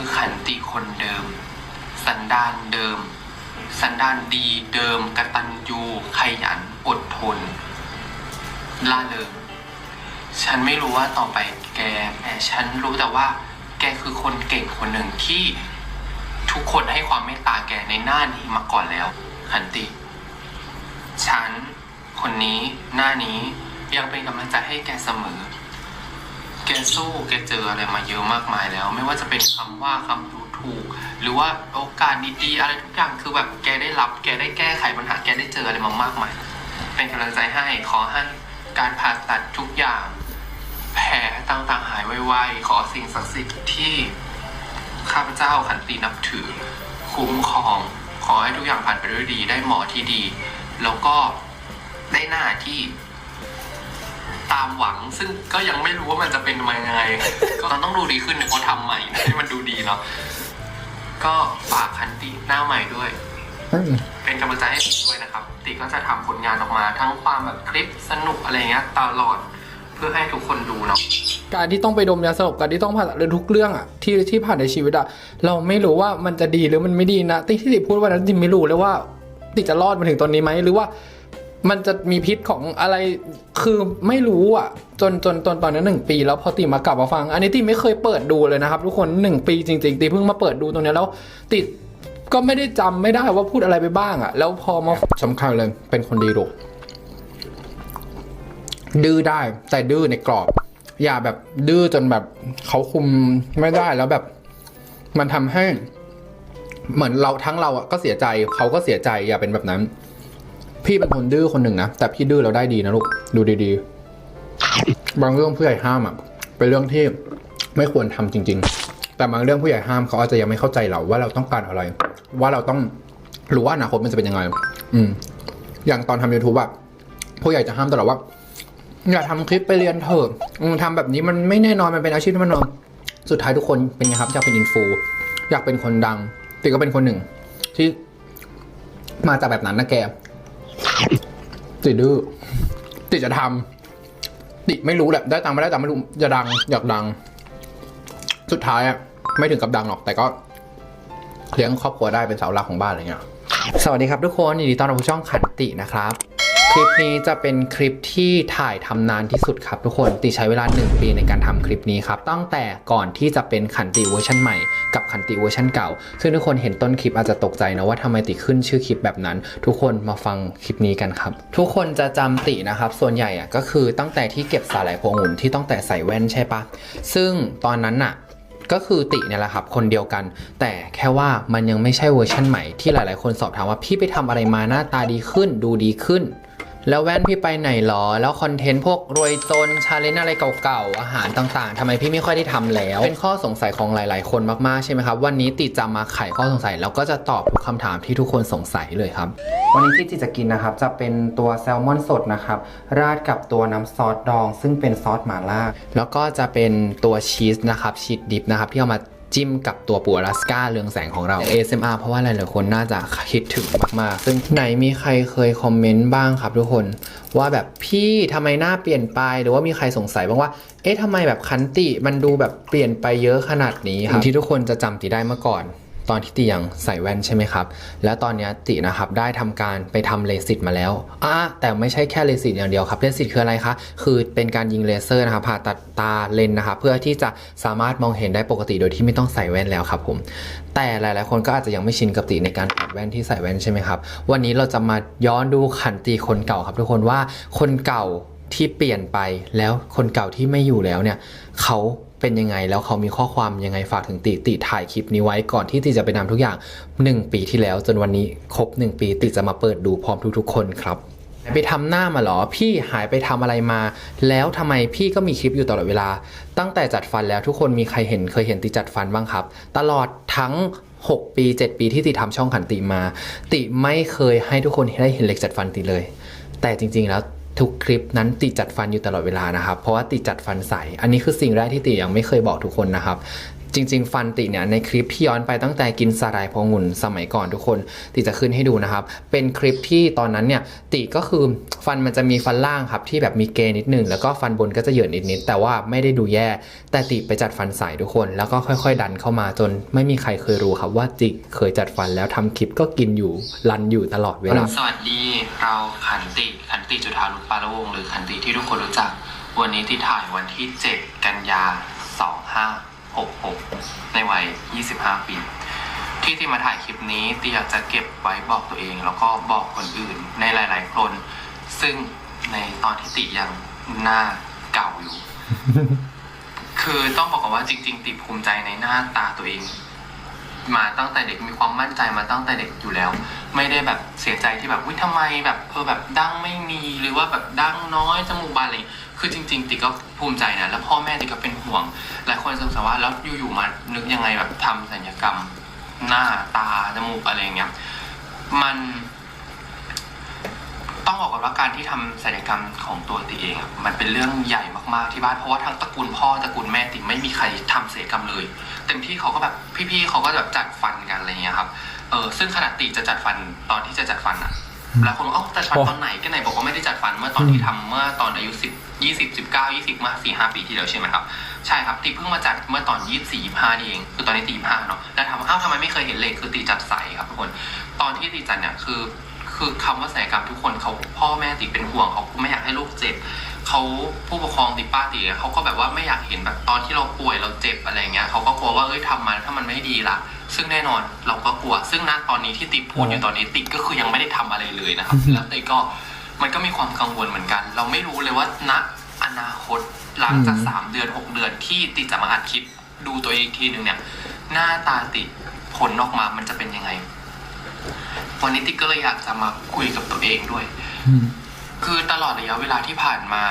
คือขันติคนเดิม สันดานเดิม สันดานดีเดิมกตัญญูขยันอดทนล่าเริงฉันไม่รู้ว่าต่อไปแกแต่ฉันรู้แต่ว่า แกคือคนเก่งคนหนึ่งที่ทุกคนให้ความเมตตาแกในหน้านี้มาก่อนแล้วขันติ ฉัน คนนี้หน้านี้ยังเป็นกำลังใจให้แกเสมอ แกสู้แกเจออะไรมาเยอะมากมายแล้ว ไม่ว่าจะเป็นคำว่าคำดูถูก หรือว่าโอกาสดีๆอะไรทุกอย่างคือแบบแกได้รับ แกได้แก้ไขปัญหาแกได้เจออะไรมามากมาย เป็นกำลังใจให้ขอให้การผ่าตัดทุกอย่าง แผลต่างๆหายไวๆขอสิ่งศักดิ์สิทธิ์ที่ข้าพเจ้าขันตินับถือ คุ้มครอง ขอให้ทุกอย่างผ่านไปด้วยดี ได้หมอที่ดี แล้วก็ได้หน้าที่ ตามหวัง ซึ่งก็ยังไม่รู้ว่ามันจะเป็นมายังไง ก็ต้องดูดีขึ้นเดี๋ยวเขาทำใหม่ให้มันดูดีเนาะก็ฝากขันติหน้าใหม่ด้วย เป็นกำลังใจให้ติด้วยนะครับ ติก็จะทำผลงานออกมา ทั้งความแบบคลิปสนุกอะไรเงี้ยตลอดเพื่อให้ทุกคนดูเนาะ การที่ต้องไปดมยาสลบการที่ต้องผ่าตัดเรื่องทุกเรื่องอะที่ที่ผ่านในชีวิตอะเราไม่รู้ว่ามันจะดีหรือมันไม่ดีนะที่ที่ติพูดวันนั้นติไม่รู้เลยว่าติจะรอดมาถึงตอนนี้ไหมหรือว่า มันจะมีพิษของอะไรคือไม่รู้อะ จนจนจนตอนนั้นหนึ่งปี แล้วพอติมากลับมาฟัง อันนี้ติไม่เคยเปิดดูเลยนะครับ ทุกคนหนึ่งปีจริง ๆติเพิ่งมาเปิดดูตรงนี้แล้วติดก็ไม่ได้จำไม่ได้ว่าพูดอะไรไปบ้างอะ แล้วพอมาสำคัญเลยเป็นคนดีลูกดื้อได้แต่ดื้อในกรอบ อย่าแบบดื้อจนแบบเขาคุมไม่ได้แล้วแบบ มันทำให้ เหมือนเราทั้งเราอะก็เสียใจเขาก็เสียใจอย่าเป็นแบบนั้น พี่เป็นคนดื้อคนหนึ่งนะ แต่พี่ดื้อเราได้ดีนะลูก ดูดีๆ บางเรื่องผู้ใหญ่ห้ามอะ เป็นเรื่องที่ไม่ควรทำจริง ๆ แต่บางเรื่องผู้ใหญ่ห้ามเขาอาจจะยังไม่เข้าใจเราว่าเราต้องการอะไร ว่าเราต้องรู้ว่าอนาคตมันจะเป็นยังไง อืม อย่างตอนทำ YouTube อะผู้ใหญ่จะห้ามตลอดว่า อย่าทำคลิปไปเรียนเถอะอืมทำแบบนี้มันไม่แน่นอนมันเป็นอาชีพที่มันนอนสุดท้ายทุกคนเป็นไงครับ อยากเป็นอินฟูอยากเป็นคนดังติก็เป็นคนหนึ่งที่มาจากแบบนั้นนะแก ติดดื้อติดจะทำติดไม่รู้แหละ ได้ตังค์ไม่ได้ตังค์ไม่รู้ จะดัง อยากดัง สุดท้ายอะไม่ถึงกับดังหรอก แต่ก็เลี้ยงครอบครัวได้เป็นเสาหลักของบ้านอะไรเงี้ย สวัสดีครับทุกคนยินดีต้อนรับผู้ช่องขันตินะครับ คลิปนี้จะเป็นคลิปที่ถ่ายทำนานที่สุดครับทุกคนติใช้เวลา 1 ปีในการทำคลิปนี้ครับ ตั้งแต่ก่อนที่จะเป็นขันติเวอร์ชันใหม่กับขันติเวอร์ชันเก่า ซึ่งทุกคนเห็นต้นคลิปอาจจะตกใจนะว่าทำไมติขึ้นชื่อคลิปแบบนั้น ทุกคนมาฟังคลิปนี้กันครับ ทุกคนจะจำตินะครับ ส่วนใหญ่อะก็คือตั้งแต่ที่เก็บสาหร่ายพวงองุ่นที่ตั้งแต่ใส่แว่นใช่ปะซึ่งตอนนั้นน่ะก็คือติเนี่ยแหละครับ คนเดียวกัน แต่แค่ว่ามันยังไม่ใช่เวอร์ชั่นใหม่ที่หลายๆ คนสอบถามว่าพี่ไปทำอะไรมาหน้าตาดีขึ้น ดูดีขึ้น แล้วแว่นพี่ไปไหนหรอ แล้วคอนเทนต์พวกรวยจนชาเลนจ์อะไรเก่าๆ อาหารต่างๆทำไมพี่ไม่ค่อยได้ทำแล้ว เป็นข้อสงสัยของหลายๆ คนมากๆ ใช่ไหมครับ วันนี้ติจะมาไขข้อสงสัย แล้วก็จะตอบทุกคำถามที่ทุกคนสงสัยเลยครับ วันนี้ที่ติจะกินนะครับ จะเป็นตัวแซลมอนสดนะครับ ราดกับตัวน้ำซอสดอง ซึ่งเป็นซอสหม่าล่า แล้วก็จะเป็นตัวชีสนะครับชีสดิบนะครับที่เอามา จิ้มกับตัวปูอลาสก้าเรืองแสงของเรา ASMR เพราะว่าหลายๆคนน่าจะคิดถึงมาก ๆ ซึ่งไหนมีใครเคยคอมเมนต์บ้างครับทุกคน ว่าแบบพี่ทำไมหน้าเปลี่ยนไป หรือว่ามีใครสงสัยบ้างว่า เอ๊ะทำไมแบบคันติมันดูแบบเปลี่ยนไปเยอะขนาดนี้ครับที่ทุกคนจะจำติได้เมื่อก่อน ตอนที่ติยังใส่แว่นใช่ไหมครับ แล้วตอนนี้ตินะครับได้ทำการไปทำเลสิตมาแล้วอะแต่ไม่ใช่แค่เลสิตอย่างเดียวครับเลสิตคืออะไรคะคือเป็นการยิงเลเซอร์นะครับผ่าตัดตาเลนนะครับเพื่อที่จะสามารถมองเห็นได้ปกติโดยที่ไม่ต้องใส่แว่นแล้วครับผมแต่หลาย ๆ คนก็อาจจะยังไม่ชินกับติในการถอดแว่นที่ใส่แว่นใช่ไหมครับวันนี้เราจะมาย้อนดูขันติคนเก่าครับทุกคนว่าคนเก่าที่เปลี่ยนไปแล้วคนเก่าที่ไม่อยู่แล้วเนี่ยเขา เป็นยังไง แล้วเขามีข้อความยังไงฝากถึงติติถ่ายคลิปนี้ไว้ก่อนที่ติจะไปนำทุกอย่าง 1 ปีที่แล้ว จนวันนี้ครบ 1 ปีติจะมาเปิดดูพร้อมทุกๆ คนครับไปทำหน้ามาหรอ พี่หายไปทำอะไรมา แล้วทำไมพี่ก็มีคลิปอยู่ตลอดเวลา ตั้งแต่จัดฟันแล้วทุกคนมีใครเห็นเคยเห็นติจัดฟันบ้างครับ ตลอดทั้ง 6 ปี 7 ปีที่ติทำช่องขันติมา ติไม่เคยให้ทุกคนได้เห็นเล็กจัดฟันติเลย แต่จริง ๆ แล้ว ทุกคลิปนั้นติจัดฟันอยู่ตลอดเวลานะครับ เพราะว่าติจัดฟันใส อันนี้คือสิ่งแรกที่ติยังไม่เคยบอกทุกคนนะครับ จริง ๆ ฟันติเนี่ยในคลิปที่ย้อนไปตั้งแต่กินสาหร่ายพองุ่นสมัยก่อนทุกคน ติจะขึ้นให้ดูนะครับ เป็นคลิปที่ตอนนั้นเนี่ยติก็คือฟันมันจะมีฟันล่างครับที่แบบมีเกยนิดหนึงแล้วก็ฟันบนก็จะเหยินนิดๆแต่ว่าไม่ได้ดูแย่ แต่ติไปจัดฟันใสทุกคน แล้วก็ค่อย ๆ ดันเข้ามาจน ไม่มีใครเคยรู้ครับว่าติเคยจัดฟันแล้วทำคลิปก็กินอยู่รันอยู่ตลอดเวลาสวัสดีเราขันติขันติจุธารุปปาละวงหรือขันติที่ทุกคนรู้จัก วันนี้ที่ถ่ายวันที่ 7 กันยา 2566 ในวัย 25 ปี ที่ที่มาถ่ายคลิปนี้ตีอยากจะเก็บไว้บอกตัวเอง แล้วก็บอกคนอื่นในหลาย ๆ คน ซึ่งในตอนที่ติยังหน้าเก่าอยู่ คือต้องบอกก่อนว่าจริง ๆ ติภูมิใจในหน้าตาตัวเอง มาตั้งแต่เด็กมีความมั่นใจมาตั้งแต่เด็กอยู่แล้ว ไม่ได้แบบเสียใจที่แบบวิทำไมแบบเออแบบดั้งไม่มีหรือว่าแบบดั้งน้อยจมูกบานอะไรอย่างงี้ คือจริง ๆ ติกก็ภูมิใจนะแล้วพ่อแม่ติกก็เป็นห่วง หลายคนสงสัยว่าแล้วอยู่ๆมานึกยังไงแบบทำศัลยกรรม หน้าตาจมูกอะไรอย่างเงี้ยมัน ต้องบอกก่อนว่าการที่ทำศัลยกรรมของตัวติเองอะมันเป็นเรื่องใหญ่มากๆที่บ้านเพราะว่าทั้งตระกูลพ่อตระกูลแม่ติไม่มีใครทำศัลยกรรมเลย เต็มที่เขาก็แบบพี่ๆเขาก็แบบจัดฟันกันอะไรเงี้ยครับเออซึ่งขนาดติจะจัดฟันตอนที่จะจัดฟันอะ แล้วคนบอกเอ้าจัดฟันตอนไหนก็ไหนบอกว่าไม่ได้จัดฟันเมื่อตอนที่ทำเมื่อตอนอายุสิบยี่สิบสิบเก้ายี่สิบมาสี่ห้าปีที่แล้วใช่ไหมครับ ใช่ครับติเพิ่งมาจัดเมื่อตอนยี่สี่ห้านี่เอง คือตอนนี้ตีห้าเนาะแล้วถามว่าอ้าวทำไมไม่เคยเห็นเลยคือตีจัดใสครับทุกคนตอนที่ตีจัดเนี่ยคือ คือคำว่าศัลยกรรมทุกคนเขาพ่อแม่ติเป็นห่วงเขาไม่อยากให้ลูกเจ็บ เขาผู้ปกครองติป้าติอะเขาก็แบบว่าไม่อยากเห็นแบบตอนที่เราป่วยเราเจ็บอะไรเงี้ยเขาก็กลัวว่าเอ้ยทำมาถ้ามันไม่ดีล่ะ ซึ่งแน่นอนเราก็กลัว ซึ่งณตอนนี้ที่ติพูดอยู่ตอนนี้ติก็คือยังไม่ได้ทำอะไรเลยนะครับ แล้วติก็มันก็มีความกังวลเหมือนกัน เราไม่รู้เลยว่าณอนาคตหลังจากอืมสามเดือนหกเดือนที่ติจะมาอัดคลิปดูตัวเองอีกทีหนึ่งเนี่ยหน้าตาติผลออกมามันจะเป็นยังไงวันนี้ติ๊กก็เลยอยากจะมาคุยกับตัวเองด้วย คือตลอดระยะเวลาที่ผ่านมา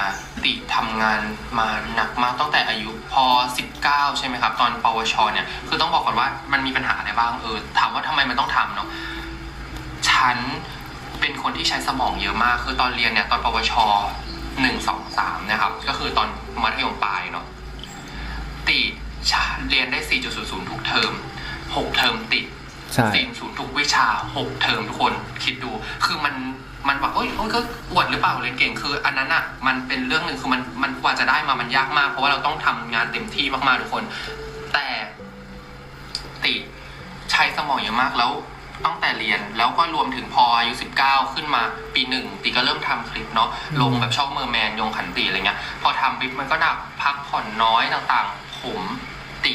ติทำงานมาหนักมากตั้งแต่อายุพอ 19 ใช่ไหมครับ ตอนปวชเนี่ย คือต้องบอกก่อนว่ามันมีปัญหาอะไรบ้างเออถามว่าทำไมมันต้องทำเนาะฉันเป็นคนที่ใช้สมองเยอะมาก คือตอนเรียนเนี่ยตอนปวชหนึ่งสองสามนะครับ ก็คือตอนมัธยมปลายเนาะติเรียนได้ 4.00 ทุกเทอม 6 เทอมติดใช่สี่ศูนย์ทุกวิชาหกเทอมทุกคนคิดดู คือมัน มันแบบเอ้ยเอ้ยก็อวดหรือเปล่าเรียนเก่งคือ อันนั้นอะมันเป็นเรื่องหนึ่งคือมันมันกว่าจะได้มามันยากมาก เพราะว่าเราต้องทำงานเต็มที่มากๆทุกคน แต่ติใช้สมองเยอะมากแล้วตั้งแต่เรียนแล้วก็รวมถึงพออายุ 19 ขึ้นมาปีหนึ่งติก็เริ่มทำคลิปเนาะลงแบบช่องเมอร์แมนยงขันตีอะไรเงี้ยพอทำคลิปมันก็หนักพักผ่อนน้อยต่างๆ ผมติ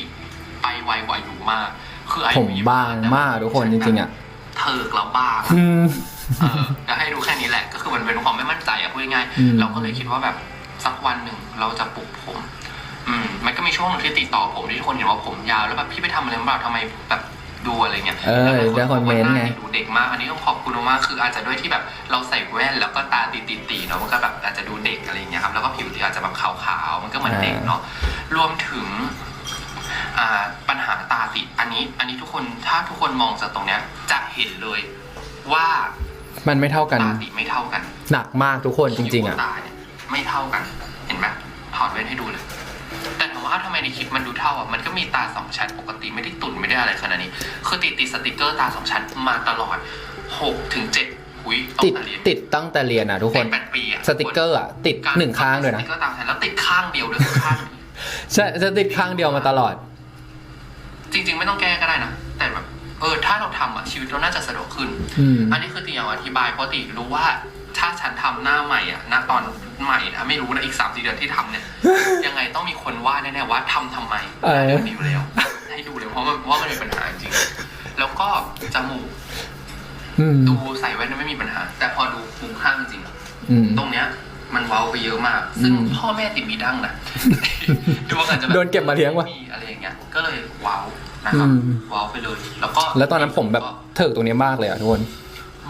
ไปไวกว่าอยู่มาก คืออาผยุมยี่สิบางมากทุกคนจริงๆอะเถิกแล้วบ้างอืม เออจะให้ดูแค่นี้แหละ ก็คือมันเป็นความไม่มั่นใจอะพูดง่ายๆอืมเราก็เลยคิดว่าแบบสักวันหนึ่งเราจะปลุกผมอืมมันก็มีช่วงหนึ่งที่ติดต่อผมที่ทุกคนเห็นว่าผมยาวแล้วแบบพี่ไปทำอะไรมาเปล่าทำไมแบบดูอะไรเงี้ยเออแล้วได้คอมเมนต์ไงหาดูเด็กมากอันนี้ต้องขอบคุณมากๆคืออาจจะด้วยที่แบบเราใส่แว่นแล้วก็ตาตีๆๆเนาะมันก็แบบอาจจะดูเด็กอะไรเงี้ยครับแล้วก็ผิวที่อาจจะแบบขาวๆมันก็เหมือนเด็กเนาะรวมถึง อ่าปัญหาตาติดอันนี้ อันนี้ทุกคนถ้าทุกคนมองจากตรงเนี้ย จะเห็นเลยว่า มันไม่เท่ากันตาติไม่เท่ากัน หนักมากทุกคนจริง ๆอะคิ้วบนตาเนี่ยไม่เท่ากัน เห็นไหมถอดแว่นให้ดูเลย แต่ถามว่าอ้าวทำไมในคลิปมันดูเท่าอะมันก็มีตาสองชั้นปกติไม่ได้ตุ่นไม่ได้อะไรขนาดนี้ คือติดติดสติกเกอร์ตาสองชั้นมาตลอดหกถึงเจ็ดหุยต้องติดแต่เรียนติดตั้งแต่เรียนอะทุกคนเจ็ดแปดปีอะสติกเกอร์อะติดหนึ่งข้างด้วยนะสติกเกอร์ตาสองชั้นแล้วติดข้างเดียวด้วยข้างใช่จะติดข้างเดียวมาตลอด จริง ๆ ไม่ต้องแก้ก็ได้นะแต่แบบ เออถ้าเราทำอะชีวิตเราน่าจะสะดวกขึ้นอืมอันนี้คือติอยากอธิบายเพราะติรู้ว่าถ้าฉันทำหน้าใหม่อะณตอนใหม่นะไม่รู้นะอีกสามสี่เดือนที่ทำเนี่ย ยังไงต้องมีคนว่าแน่ๆว่าทำทำไมเออเดี๋ยวนี้อยู่แล้ว ให้ดูเลยเพราะมันว่ามันมีปัญหาจริงแล้วก็จมูกอืมดูใส่แว่นไม่มีปัญหา แต่พอดูมุมข้างจริงอืมตรงเนี้ย มันเว้าไปเยอะมาก ซึ่งอืมพ่อแม่ติดมีดั้งนะดูว่ากันจะแบบโดนเก็บมาเลี้ยงวะมีอะไรอย่างเงี้ยก็เลยเว้านะครับอืมเว้าไปเลย แล้วก็แล้วตอนนั้นผมแบบเถิกตรงนี้มากเลยอะทุกคน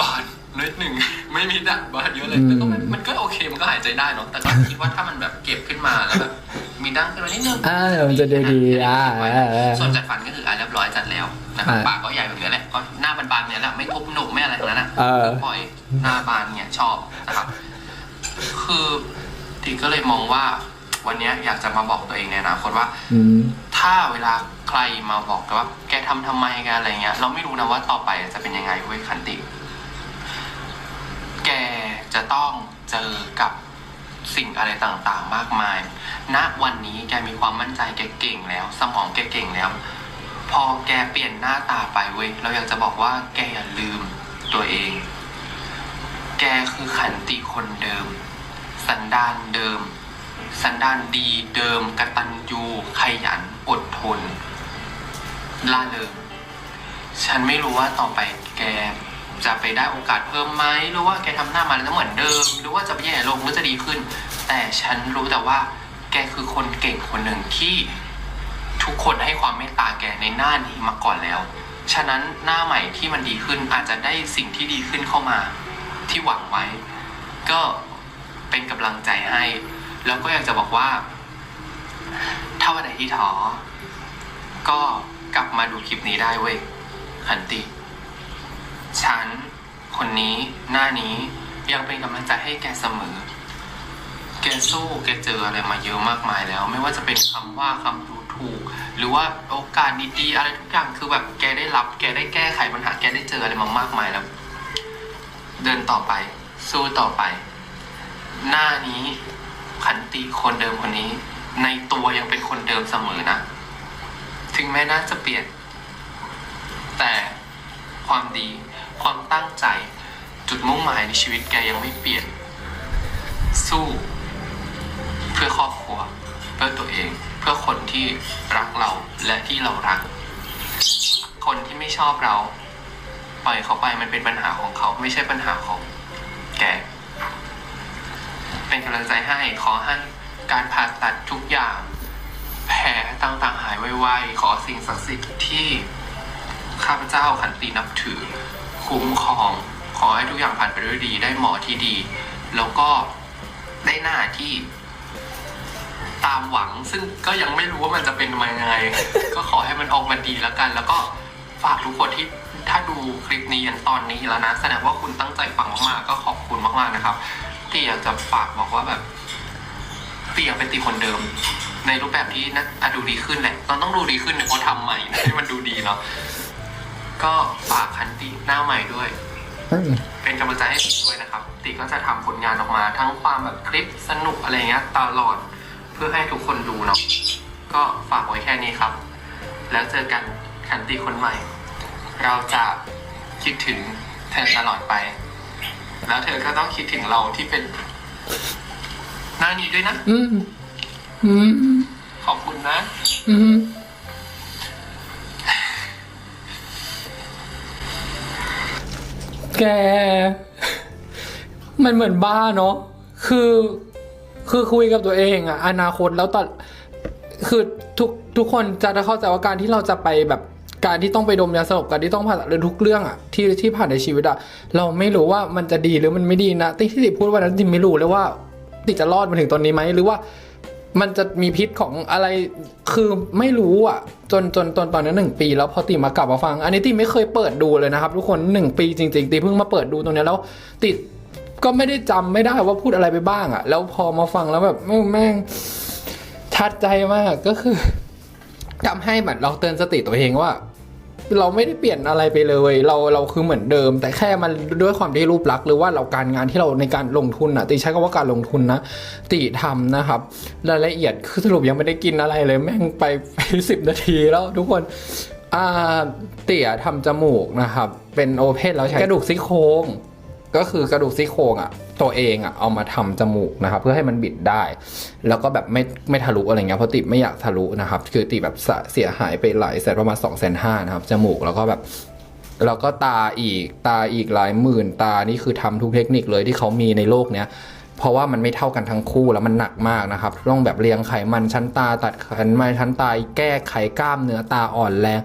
บาดนิดหนึ่ง ไม่มีดักบาดเยอะเลยอืมแต่ก็มันมันก็โอเคมันก็หายใจได้เนาะแต่ก็คิดว่าถ้ามันแบบเก็บขึ้นมาแล้วแบบมีดั้งขึ้นมานิดนึง อ่ามันจะดูดีอ่าอ่าอ่า ส่วนจัดฟันก็คืออะเรียบร้อยจัดแล้วนะครับอ่าปากก็ใหญ่แบบนี้แหละก็หน้าบานๆเนี่ยแหละไม่ทุบหนุกไม่อะไรทั้งนั้นอะเออ ปล่อยหน้าบานเนี่ยชอบนะครับ คือทีก็เลยมองว่า วันเนี้ยอยากจะมาบอกตัวเองในอนาคตว่าอืม ถ้าเวลาใครมาบอกว่า แกทำทำไมแกันอะไรเงี้ย เราไม่รู้นะว่าต่อไปจะเป็นยังไงเว้ยคันติ แกจะต้องเจอกับสิ่งอะไรต่างๆ มากมาย ณ วันนี้แกมีความมั่นใจแกเก่งแล้ว สมองแกเก่งแล้ว พอแกเปลี่ยนหน้าตาไปเว้ย เราอยากจะบอกว่าแกอย่าลืมตัวเอง แกคือขันติคนเดิม สันดานเดิม สันดานดีเดิมกตัญญูขยันอดทนล่าเริงฉันไม่รู้ว่าต่อไปแกจะไปได้โอกาสเพิ่มไหมหรือว่าแกทำหน้ามาแล้วเหมือนเดิม หรือว่าจะแย่ลงหรือจะดีขึ้น แต่ฉันรู้แต่ว่า แกคือคนเก่งคนหนึ่งที่ทุกคนให้ความเมตตาแกในหน้านี้มาก่อนแล้ว ฉะนั้นหน้าใหม่ที่มันดีขึ้นอาจจะได้สิ่งที่ดีขึ้นเข้ามาที่หวังไว้ ก็ เป็นกำลังใจให้ แล้วก็อยากจะบอกว่า ถ้าวันไหนที่ท้อก็กลับมาดูคลิปนี้ได้เว้ยหันติ ฉัน คนนี้ หน้านี้ยังเป็นกำลังใจให้แกเสมอ แกสู้แกเจออะไรมาเยอะมากมายแล้ว ไม่ว่าจะเป็นคำว่าคำดูถูก หรือว่าโอกาสดีๆอะไรทุกอย่างคือแบบแกได้รับ แกได้แก้ไขปัญหาแกได้เจออะไรมามากมายแล้ว เดินต่อไป สู้ต่อไป หน้านี้ขันติคนเดิมคนนี้ ในตัวยังเป็นคนเดิมเสมอนะ ถึงแม้น่าจะเปลี่ยน แต่ความดี ความตั้งใจ จุดมุ่งหมายในชีวิตแกยังไม่เปลี่ยน สู้ เพื่อครอบครัว เพื่อตัวเอง เพื่อคนที่รักเราและที่เรารัก คนที่ไม่ชอบเราปล่อยเขาไปมันเป็นปัญหาของเขาไม่ใช่ปัญหาของ เป็นกำลังใจให้ขอให้การผ่าตัดทุกอย่าง แผลต่างๆหายไวๆขอสิ่งศักดิ์สิทธิ์ที่ข้าพเจ้าขันตินับถือ คุ้มครอง ขอให้ทุกอย่างผ่านไปด้วยดี ได้หมอที่ดี แล้วก็ได้หน้าที่ตามหวัง ซึ่งก็ยังไม่รู้ว่ามันจะเป็นมายังไง ก็ขอให้มันออกมาดีแล้วกัน แล้วก็ฝากทุกคนที่ถ้าดูคลิปนี้ยันตอนนี้แล้วนะ แสดงว่าคุณตั้งใจฟังมากๆก็ขอบคุณมากๆนะครับ ที่อยากจะฝากบอกว่าแบบตียังเป็นตีคนเดิม ในรูปแบบที่นะอะดูดีขึ้นแหละต้องต้องดูดีขึ้นเนี่ยเพราะทำใหม่นะให้มันดูดีเนาะก็ฝากคันติหน้าใหม่ด้วย เป็นกำลังใจให้ติด้วยนะครับติก็จะทำผลงานออกมา ทั้งความแบบคลิปสนุกอะไรเงี้ยตลอดเพื่อให้ทุกคนดูเนาะก็ฝากไว้แค่นี้ครับ แล้วเจอกันคันติคนใหม่ เราจะคิดถึงเธอตลอดไป แล้วเธอก็ต้องคิดถึงเราที่เป็น หน้านี้ด้วยนะ อืมอืมขอบคุณนะ อืมแก มันเหมือนบ้าเนาะ คือ คือคุยกับตัวเองอะอนาคตแล้วตอนคือทุกทุกคนจะได้เข้าใจว่าการที่เราจะไปแบบ การที่ต้องไปดมยาสลบการที่ต้องผ่าตัดหรือทุกเรื่องอะที่ที่ผ่านในชีวิตอะเราไม่รู้ว่ามันจะดีหรือมันไม่ดีนะที่ที่ติพูดวันนั้นติไม่รู้เลยว่าติจะรอดมาถึงตอนนี้ไหมหรือว่ามันจะมีพิษของอะไร คือไม่รู้อะ จนจนตอนตอนนี้หนึ่งปี แล้วพอตีมากลับมาฟัง อันนี้ตีไม่เคยเปิดดูเลยนะครับ ทุกคนหนึ่งปีจริง ๆ ตีเพิ่งมาเปิดดูตรงนี้แล้ว ติดก็ไม่ได้จำไม่ได้ว่าพูดอะไรไปบ้างอะ แล้วพอมาฟังแล้วแบบแม่งชัดใจมากก็คือทำให้แบบเราเตือนสติตัวเองว่า เราไม่ได้เปลี่ยนอะไรไปเลย เราเราคือเหมือนเดิม แต่แค่มันด้วยความที่รูปลักษณ์หรือว่าเราการงานที่เราในการลงทุนอะติใช้คำว่าการลงทุนนะติทำนะครับรายละเอียดคือสรุปยังไม่ได้กินอะไรเลย แม่งไปไปสิบนาทีแล้วทุกคนอ่าเตี่ยทำจมูกนะครับ เป็นโอเพนแล้วใช้กระดูกซี่โครงก็คือกระดูกซี่โครงอะ ตัวเองอะเอามาทำจมูกนะครับเพื่อให้มันบิดได้ แล้วก็แบบไม่ไม่ทะลุอะไรเงี้ยเพราะติไม่อยากทะลุนะครับ คือติแบบเสียหายไปหลายแสนประมาณ2องแสนห้านะครับจมูกแล้วก็แบบแล้วก็ตาอีกตาอีกหลายหมื่นตานี่คือทำทุกเทคนิคเลยที่เขามีในโลกเนี้ยเพราะว่ามันไม่เท่ากันทั้งคู่แล้วมันหนักมากนะครับต้องแบบเรียงไขมันชั้นตาตัดไขมันชั้นตาแก้ไขกล้ามเนื้อตาอ่อนแรง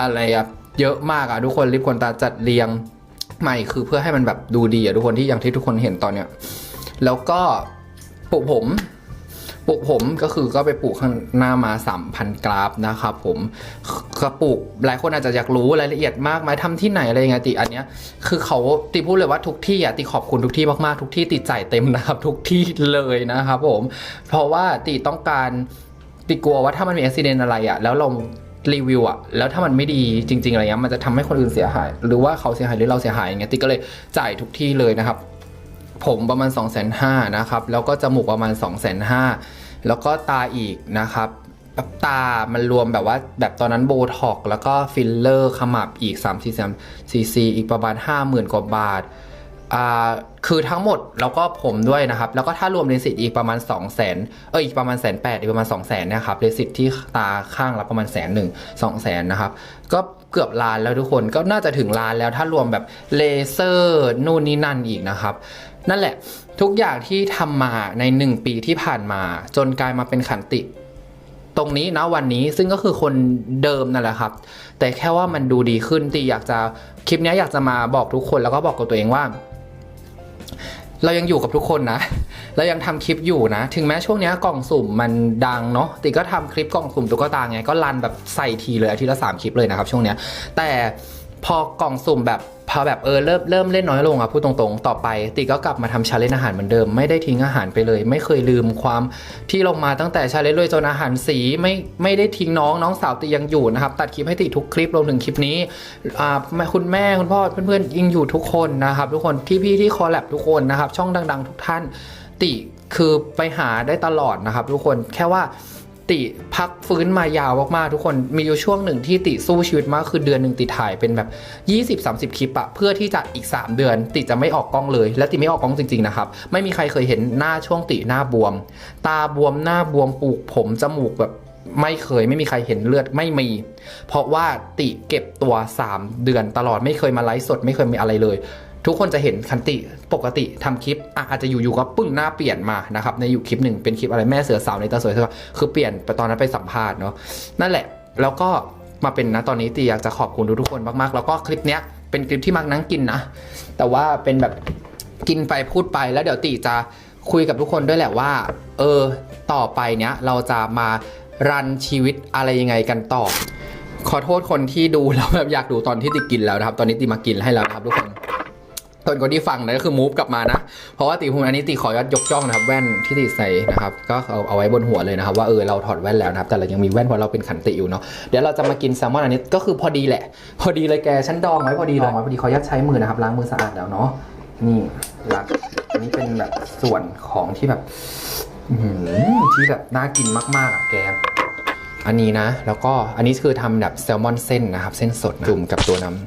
อะไรอะเยอะมากอะทุกคนริบขนตาจัดเรียง ใหม่คือเพื่อให้มันแบบดูดีอะทุกคนที่อย่างที่ทุกคนเห็นตอนเนี้ย แล้วก็ปลูกผมปลูกผมก็คือก็ไปปลูกข้างหน้ามา 3,000 กราฟนะครับผมก็ปลูกหลายคนอาจจะอยากรู้รายละเอียดมากไหมทำที่ไหนอะไรยังไงติอันเนี้ยคือเขาติพูดเลยว่าทุกที่อะติขอบคุณทุกที่มากๆ ทุกที่ติจ่ายเต็มนะครับ ทุกที่เลยนะครับผม เพราะว่าติต้องการติกลัวว่าถ้ามันมีอุบิเหตุอะไรอะแล้วเรา รีวิวอะแล้วถ้ามันไม่ดีจริง ๆ อะไรเงี้ยมันจะทำให้คนอื่นเสียหาย หรือว่าเขาเสียหายหรือเราเสียหายอย่างเงี้ยติก็เลยจ่ายทุกที่เลยนะครับ ผมประมาณ 2 5 0 0 0 0นะครับ แล้วก็จมูกประมาณ 2 5 0 0 0แล้วก็ตาอีกนะครับแบบตา มันรวมแบบว่าแบบตอนนั้นโบท็อกแล้วก็ฟิลเลอร์ขมับอีก3 4 3 4 4อีกประมาณ 50,000 กว่าบาท คือทั้งหมดแล้วก็ผมด้วยนะครับ แล้วก็ถ้ารวมเลสิตอีกประมาณ 2 0 0 0 0 0เอออีกประมาณแสนแปดอีกประมาณ 2 0 0 0 0 0นะครับเลสิตที่ตาข้างละประมาณแสนหนึ่งสองแสนนะครับ ก็เกือบล้านแล้วทุกคนก็น่าจะถึงล้านแล้วถ้ารวมแบบเลเซอร์นู่นนี่นั่นอีกนะครับ นั่นแหละทุกอย่างที่ทำมาใน 1 ปีที่ผ่านมา จนกลายมาเป็นขันติ ตรงนี้นะวันนี้ซึ่งก็คือคนเดิมนั่นแหละครับ แต่แค่ว่ามันดูดีขึ้นตีอยากจะคลิปนี้อยากจะมาบอกทุกคนแล้วก็บอกกับตัวเองว่า เรายังอยู่กับทุกคนนะ เรายังทำคลิปอยู่นะ ถึงแม้ช่วงนี้กล่องสุ่มมันดังเนาะติก็ทำคลิปกล่องสุ่มตุ๊กตาไงก็รันแบบใส่ทีเลยอาทิตย์ละสามคลิปเลยนะครับช่วงเนี้ยแต่พอกล่องสุ่มแบบ อแบบเออเริ่มเริ่มเล่นน้อยลงอะพูดตรงๆ ต่อไป ติก็กลับมาทำชาเลนอาหารเหมือนเดิมไม่ได้ทิ้งอาหารไปเลย ไม่เคยลืมความที่ลงมาตั้งแต่ชาเลนเลยจนอาหารสีไม่ไม่ได้ทิ้งน้องน้องสาวติยังอยู่นะครับตัดคลิปให้ติทุกคลิปรวมถึงคลิปนี้อ่าคุณแม่คุณพ่อเพื่อนๆยังอยู่ทุกคนนะครับทุกคนที่พี่ที่คอลแลบทุกคนนะครับช่องดัง ๆ ทุกท่าน ติคือไปหาได้ตลอดนะครับ ทุกคนแค่ว่า ติพักฟื้นมายาวมากๆทุกคนมีอยู่ช่วงหนึ่งที่ติสู้ชีวิตมากคือเดือนหนึ่งติถ่ายเป็นแบบ 20-30 คลิปอะเพื่อที่จะอีก 3 เดือน ติจะไม่ออกกล้องเลย และติไม่ออกกล้องจริงๆนะครับ ไม่มีใครเคยเห็นหน้าช่วงติหน้าบวม ตาบวมหน้าบวมปลูกผมจมูกแบบไม่เคยไม่มีใครเห็นเลือดไม่มี เพราะว่าติเก็บตัว 3 เดือนตลอดไม่เคยมาไลฟ์สดไม่เคยมีอะไรเลย ทุกคนจะเห็นคันติปกติทำคลิปอาจจะอยู่ๆก็ปึ้งหน้าเปลี่ยนมานะครับในอยู่คลิปหนึ่งเป็นคลิปอะไรแม่เสือสาวในตาสวยเธอคือเปลี่ยนไปตอนนั้นไปสัมภาษณ์เนาะนั่นแหละแล้วก็มาเป็นนะตอนนี้ตีอยากจะขอบคุณทุกคนมากๆ แล้วก็คลิปเนี้ยเป็นคลิปที่มักนั่งกินนะ แต่ว่าเป็นแบบกินไปพูดไปแล้วเดี๋ยวตีจะคุยกับทุกคนด้วยแหละว่า เออต่อไปเนี้ยเราจะมารันชีวิตอะไรยังไงกันต่อ ขอโทษคนที่ดูแล้วแบบอยากดูตอนที่ติกินแล้วนะครับ ตอนนี้ติมากินให้แล้วครับทุกคน ตอนคนที่ฟังนะก็คือมูฟกลับมานะ เพราะว่าติภูมิอันนี้ติขอยอดยกจ้องนะครับแว่นที่ติใส่นะครับก็เอาเอาไว้บนหัวเลยนะครับว่าเออเราถอดแว่นแล้วนะครับแต่เรายังมีแว่นเพราะเราเป็นขันติอยู่เนาะเดี๋ยวเราจะมากินแซลมอนอันนี้ก็คือพอดีแหละ พอดีเลยแกฉันดองไว้พอดีเลยไว้พอดีขออนุญาตใช้มือนะครับล้างมือสะอาดแล้วเนาะนี่ล้างอันนี้เป็นแบบส่วนของที่แบบอื้อหือที่แบบน่ากินมากๆอะแกอันนี้นะ แล้วก็อันนี้คือทำแบบแซลมอนเส้นนะครับ เส้นสดจุ่มกับตัวน้ำ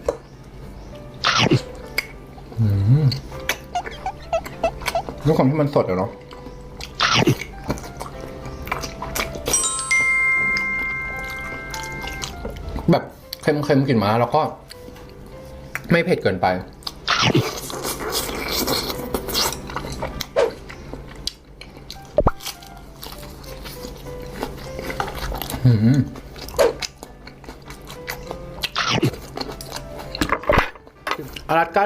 ด้วยความที่มันสดอะเนาะแบบเค็มๆกลิ่นมาแล้วก็ ไม่เผ็ดเกินไปหืม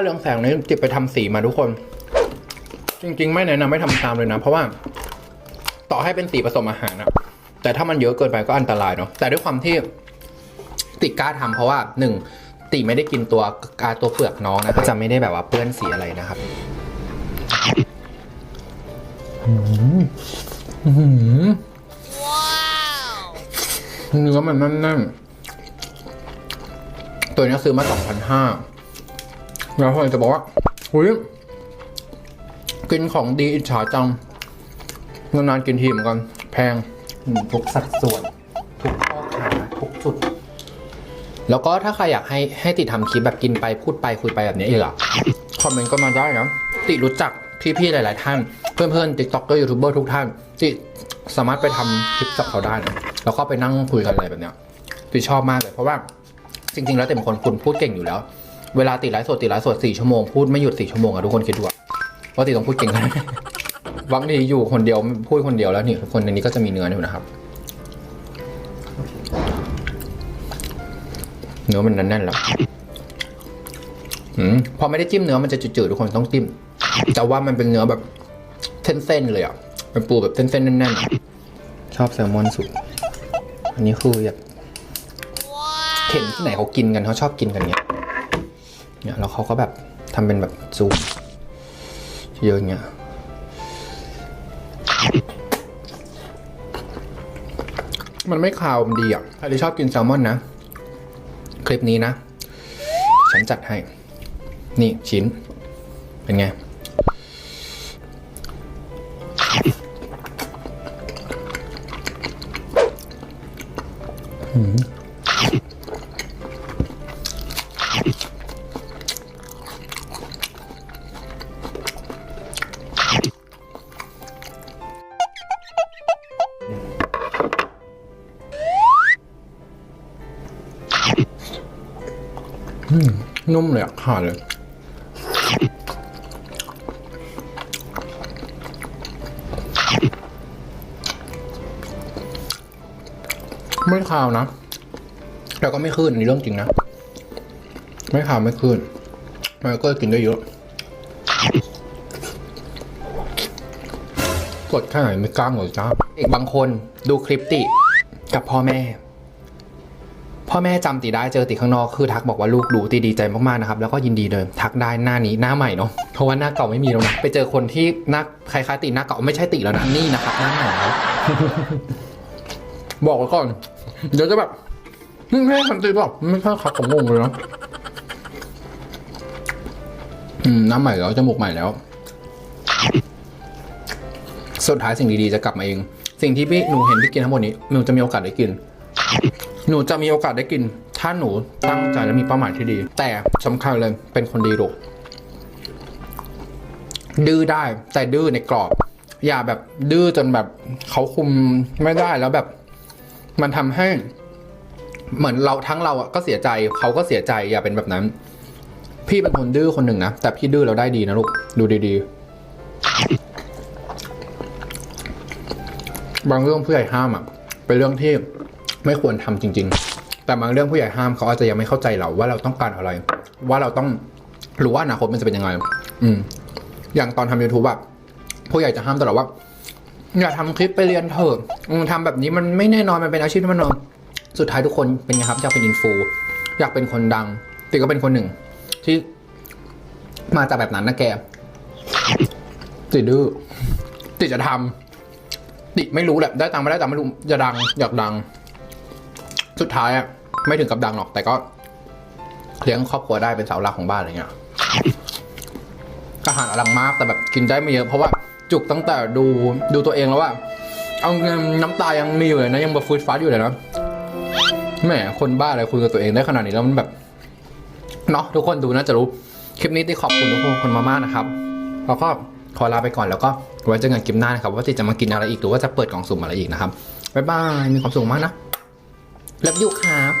เรืองแสงนี้จิบไปทำสีมาทุกคน จริง ๆ ไม่แนะนำไม่ทำตามเลยนะ เพราะว่า ต่อให้เป็นสีผสมอาหารอะแต่ถ้ามันเยอะเกินไปก็อันตรายเนาะแต่ด้วยความที่ติกล้าทำเพราะว่าหนึ่งติไม่ได้กินตัวกาตัวเปลือกน้องนะก็จะไม่ได้แบบว่าเปื้อนสีอะไรนะครับอื้อหือเนื้อมันแน่นๆตัวนี้ซื้อมาสองพันห้า แล้วพอจะบอกว่าหุยกินของดีอิจฉาจังนานๆกินทีเหมือนกัน แพงอืมทุกสัดส่วน ทุกข้อขาทุกจุด แล้วก็ถ้าใครอยากให้ให้ติดทำคลิปแบบกินไปพูดไปคุยไปแบบนี้อีกอะคอมเมนต์ก็มาได้นะติรู้จักพี่ๆหลาย ๆ ท่าน เพื่อนๆติ๊กต็อกเกอร์ยูทูบเบอร์ทุกท่านติสามารถไปทำคลิปกับเขาได้นะแล้วก็ไปนั่งคุยกันอะไรแบบเนี้ยติชอบมากเลยเพราะว่าจริง ๆ แล้วเต็มคนคุณพูดเก่งอยู่แล้ว เวลาติดไลฟ์สดติดไลฟ์สดสี่ชั่วโมงพูดไม่หยุดสี่ชั่วโมงอะทุกคนคิดดูอะปกติต้องพูดเก่งกันบางทีอยู่คนเดียวพูดคนเดียวแล้วนี่คนในนี้ก็จะมีเนื้ออยู่นะครับเนื้อมันแน่นๆแล้วอืมพอไม่ได้จิ้มเนื้อมันจะจืดๆทุกคนต้องจิ้มแต่ว่ามันเป็นเนื้อแบบเส้นๆเลยอะเป็นปูแบบเส้นๆแน่นชอบแซลมอนสุด อันนี้คือแบบเห็นที่ไหนเขากินกันเขาชอบกินกันเนี้ย เนี่ยแล้วเขาก็แบบทำเป็นแบบซูมเยอะเงี้ยมันไม่คาวมันดีอะใครที่ชอบกินแซลมอนนะ คลิปนี้นะ ฉันจัดให้ นี่ชิ้น เป็นไง นุ่มเลยอ่ขาดเลย ไม่คาวนะ แต่ก็ไม่ขึ้นอันนี่เรื่องจริงนะ ไม่คาวไม่ขึ้น มันก็กินได้เยอะ กดแค่ไหนไม่กล้าหมดจ้าเอกบางคนดูคลิปติกับพ่อแม่ พ่อแม่จำติได้เจอติข้างนอกคือทักบอกว่าลูกดูติดีใจมากๆนะครับแล้วก็ยินดีเลยทักได้หน้านี้หน้าใหม่เนาะเพราะว่าหน้าเก่าไม่มีแล้วนะไปเจอคนที่หน้าคล้ายๆติหน้าเก่าไม่ใช่ติแล้วนะนี่นะครับหน้าใหม่แล้วบอกไว้ก่อน เดี๋ยวจะแบบไม่ใช่คันติหรอกไม่ใช่ครับผมงงเลยเนาะอืมหน้าใหม่แล้วจมูกใหม่แล้ว สุดท้ายสิ่งดีๆจะกลับมาเอง สิ่งที่พี่หนูเห็นพี่กินทั้งหมดนี้หนูจะมีโอกาสได้กิน หนูจะมีโอกาสได้กิน ถ้าหนูตั้งใจและมีเป้าหมายที่ดี แต่สำคัญเลยเป็นคนดีลูกดื้อได้แต่ดื้อในกรอบ อย่าแบบดื้อจนแบบเขาคุมไม่ได้แล้วแบบ มันทำให้ เหมือนเราทั้งเราก็เสียใจเขาก็เสียใจอย่าเป็นแบบนั้น พี่เป็นคนดื้อคนหนึ่งนะแต่พี่ดื้อเราได้ดีนะลูกดูดีๆบางเรื่องผู้ใหญ่ห้ามอะเป็นเรื่องที่ ไม่ควรทำจริง ๆ แต่บางเรื่องผู้ใหญ่ห้ามเขาอาจจะยังไม่เข้าใจเราว่าเราต้องการอะไร ว่าเราต้องรู้ว่าอนาคตมันจะเป็นยังไง อืม อย่างตอนทำ YouTube อะผู้ใหญ่จะห้ามตลอดว่าอย่าทำคลิปไปเรียนเถอะทำแบบนี้มันไม่แน่นอนมันเป็นอาชีพที่มันนอนสุดท้ายทุกคนเป็นไงครับอยากเป็นอินฟูอยากเป็นคนดังติก็เป็นคนหนึ่ง ที่มาจากแบบนั้นนะแกติดื้อติจะทำติไม่รู้แหละได้ตังค์ไม่ได้ตังค์ไม่รู้จะดังอยากดัง สุดท้ายอะไม่ถึงกับดังหรอก แต่ก็เลี้ยงครอบครัวได้เป็นเสาหลักของบ้านอะไรเงี้ยอาหารอลังมากแต่แบบกินได้ไม่เยอะเพราะว่าจุกตั้งแต่ดูดูตัวเองแล้วว่า เอาเงินน้ำตายังมีอยู่เลยนะ ยังแบบฟูดฟัดอยู่เลยนะแหมคนบ้าอะไรคุยกับตัวเองได้ขนาดนี้แล้วมันแบบเนาะทุกคนดูน่าจะรู้คลิปนี้ที่ขอบคุณทุกคนมากๆนะครับแล้วก็ขอลาไปก่อนแล้วก็ไว้เจอกันคลิปหน้านะครับ ว่าติจะมากินอะไรอีกหรือว่าจะเปิดกล่องสุ่มอะไรอีกนะครับบ๊ายบายมีความสุขมากนะ เลิฟยูครับ